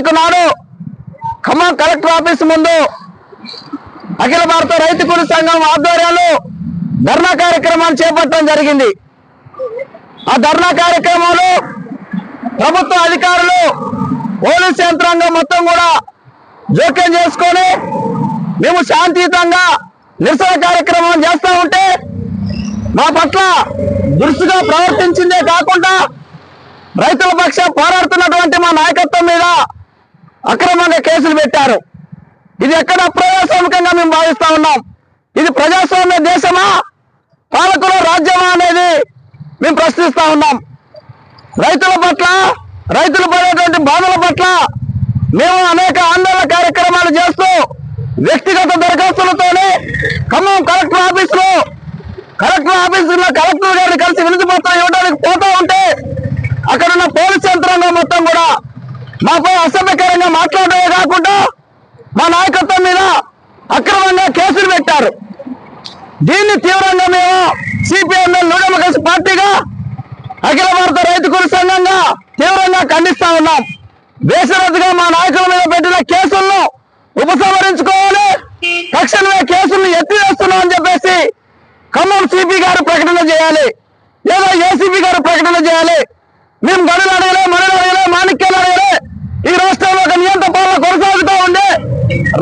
తారీఖు నాడు Khammam collector office ముందు అఖిల భారత రైతు కూలి సంఘం ఆధ్వర్యంలో ధర్నా కార్యక్రమాన్ని చేపట్టడం జరిగింది. ఆ ధర్నా కార్యక్రమంలో ప్రభుత్వ అధికారులు పోలీస్ యంత్రాంగం మొత్తం కూడా జోక్యం చేసుకొని మేము శాంతియుతంగా నిరసన కార్యక్రమం చేస్తూ ఉంటే మా పట్ల దురుసుగా ప్రవర్తించిందే కాకుండా రైతుల పక్షం పోరాడుతున్న అక్రమంగా కేసులు పెట్టారు. ఇది ఎక్కడ అప్రజాస్వామికంగా మేము భావిస్తా ఉన్నాం. ఇది ప్రజాస్వామ్య దేశమా? పాలకుల రాజ్యమా అనేది మేము ప్రశ్నిస్తా ఉన్నాం. రైతుల పట్ల రైతులు పడేటువంటి బాధల పట్ల మేము అనేక ఆందోళన కార్యక్రమాలు చేస్తూ వ్యక్తిగత దరఖాస్తులతోనే ఖమ్మం కలెక్టర్ ఆఫీస్లో కలెక్టర్ ఆఫీస్లో కలెక్టర్ గారిని కలిసి వినతి పత్రం ఇవ్వడానికి పోతా ఉంటే అక్కడ ఉన్న పోలీస్ యంత్రాంగం మొత్తం కూడా మాపై అసభ్యకరంగా మాట్లాడమే కాకుండా మా నాయకత్వం మీద అక్రమంగా కేసులు పెట్టారు. దీన్ని తీవ్రంగా మేము సిపిఎంఎల్ నూడెమకస్ పార్టీగా అఖిల భారత రైతు కూలి సంఘంగా తీవ్రంగా ఖండిస్తా ఉన్నాం. బేసరద్దుగా మా నాయకుల మీద పెట్టిన కేసులను ఉపసంహరించుకోవాలి. తక్షణమే కేసులను ఎత్తివేస్తున్నాం అని చెప్పేసి ఖమ్మం సిపి గారు ప్రకటన చేయాలి. లేదా ఏసీపీ గారు ప్రకటన చేయాలి. మేము గడులు అడగలే మనులు అడగలే మాణిక్యాలు అడగలే. ఈ రాష్ట్రంలో ఒక నియంత్రణ పాలన కొనసాగుతూ ఉంది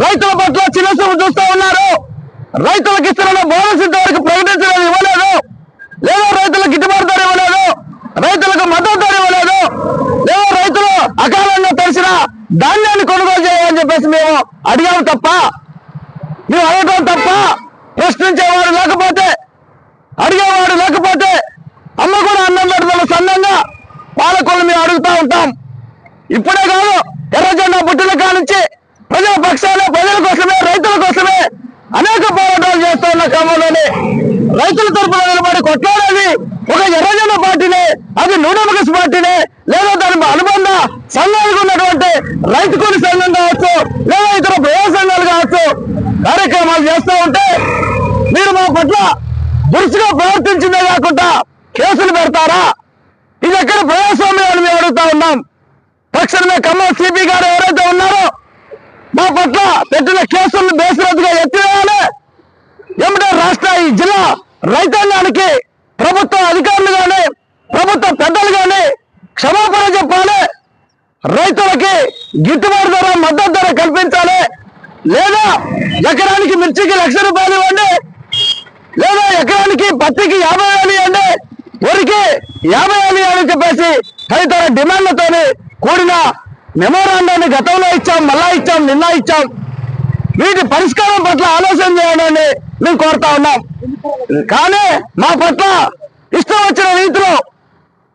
రైతుల పట్ల చిన్నసూపు చూస్తూ ఉన్నారు. రైతులకు ఇస్తున్న బోనస్ ఇంతవరకు ప్రకటించడం ఇవ్వలేదు. లేదా రైతులకు గిట్టుబాటు ధర ఇవ్వలేదు. రైతులకు మద్దతు ధర ఇవ్వలేదు. లేదా రైతులు అకాలంగా తెలిసిన ధాన్యాన్ని కొనుగోలు చేయాలని చెప్పేసి మేము అడిగాము తప్ప మేము అడగటం తప్ప ప్రశ్నించేవాడు లేకపోతే అడిగేవాడు లేకపోతే అమ్మ కూడా అన్నం పెడతల సన్నంగా పాలకులు మేము అడుగుతూ ఉంటాం. ఇప్పుడే కాదు ఎర్రజెండా పుట్టిన కానుంచి ప్రజల పక్షాన ప్రజల కోసమే రైతుల కోసమే అనేక పోరాటాలు చేస్తూ ఉన్న క్రమంలోనే రైతుల తరపున నిలబడి కొట్లాడేది ఒక ఎర్రజెండా పార్టీనే అది నూనెమకస్ పార్టీనే లేదా దాని అనుబంధ సంఘాలకు ఉన్నటువంటి రైతు కూలి సంఘం కావచ్చు లేదా ఇతర ప్రజా సంఘాలు కావచ్చు కార్యక్రమాలు చేస్తూ ఉంటే మీరు మా పట్ల దురుసుగా ప్రవర్తించిందే కాకుండా కేసులు పెడతారా? ఇది ఎక్కడ ప్రజాస్వామ్య అని మేము అడుగుతా ఉన్నాం తక్షణమే ఖమ్మం సిపి గారు ఎవరైతే ఉన్నారో మా పట్ల పెట్టిన కేసులను బేసరద్దుగా ఎత్తివేయాలి. ఏమిటో రాష్ట్ర ఈ జిల్లా రైతాంగానికి ప్రభుత్వ అధికారులు కానీ ప్రభుత్వ పెద్దలు కానీ క్షమాపణ చెప్పాలి. రైతులకి గిట్టుబాటు ధర మద్దతు ధర కల్పించాలి. లేదా ఎకరానికి మిర్చికి లక్ష రూపాయలు ఇవ్వండి. లేదా ఎకరానికి పత్తికి యాభై వేలు ఇవ్వండి. వరికి యాభై వేలు ఇవ్వాలని చెప్పేసి తదితర డిమాండ్లతోని కూడిన మెమోరాండాన్ని గతంలో ఇచ్చాం మళ్ళా ఇచ్చాం నిన్న ఇచ్చాం. వీటి పరిష్కారం పట్ల ఆలోచన చేయాలని మేము కోరుతా ఉన్నాం. కానీ మా పట్ల ఇష్టం వచ్చిన రీతిలో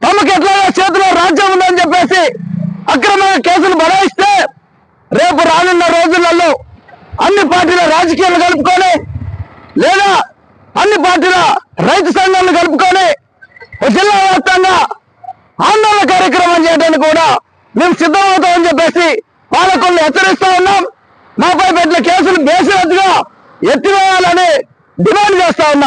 తమకు ఎట్లాగా చేతిలో రాజ్యం ఉందని చెప్పేసి అక్రమంగా కేసులు బడాయిస్తే రేపు రానున్న రోజులలో అన్ని పార్టీల రాజకీయాలు కలుపుకొని లేదా అన్ని పార్టీల రైతు సంఘాలను కలుపుకొని జిల్లా వ్యాప్తంగా ఆందోళన కార్యక్రమం చేయడానికి కూడా మేము సిద్ధమవుతామని చెప్పేసి పాలకులను హెచ్చరిస్తా ఉన్నాం. మాపై పెట్టిన కేసులు బేసినట్టుగా ఎత్తివేయాలని డిమాండ్ చేస్తా ఉన్నాం.